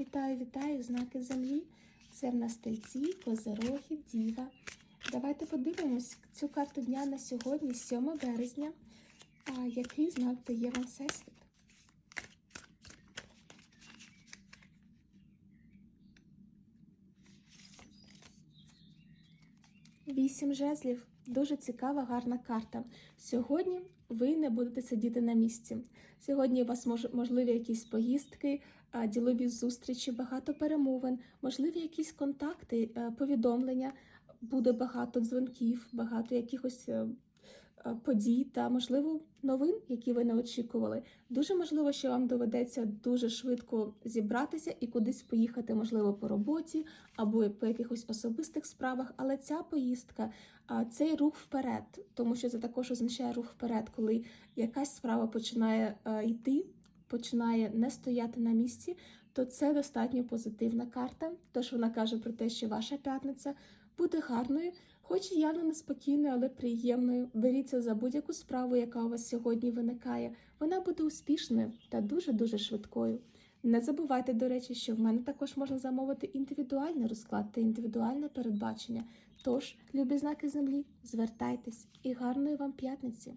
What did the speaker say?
Вітаю, вітаю, знаки землі. Це в нас тельці, козороги, діва. Давайте подивимось цю карту дня на сьогодні, 7 березня. А який знак дає вам всесвіт? Вісім жезлів. Дуже цікава, гарна карта. Сьогодні ви не будете сидіти на місці. Сьогодні у вас мож, можливі якісь поїздки, ділові зустрічі, багато перемовин, можливі якісь контакти, е, повідомлення. Буде багато дзвонків, багато якихось е, подій та, можливо, новин, які ви не очікували. Дуже можливо, що вам доведеться дуже швидко зібратися і кудись поїхати, можливо, по роботі або по якихось особистих справах. Але ця поїздка, цей рух вперед, тому що це також означає рух вперед, коли якась справа починає е, йти, починає не стояти на місці, то це достатньо позитивна карта. Тож вона каже про те, що ваша п'ятниця буде гарною, хоч і явно неспокійною, але приємною. Беріться за будь-яку справу, яка у вас сьогодні виникає. Вона буде успішною та дуже-дуже швидкою. Не забувайте, до речі, що в мене також можна замовити індивідуальний розклад та індивідуальне передбачення. Тож, любі знаки землі, звертайтесь і гарної вам п'ятниці!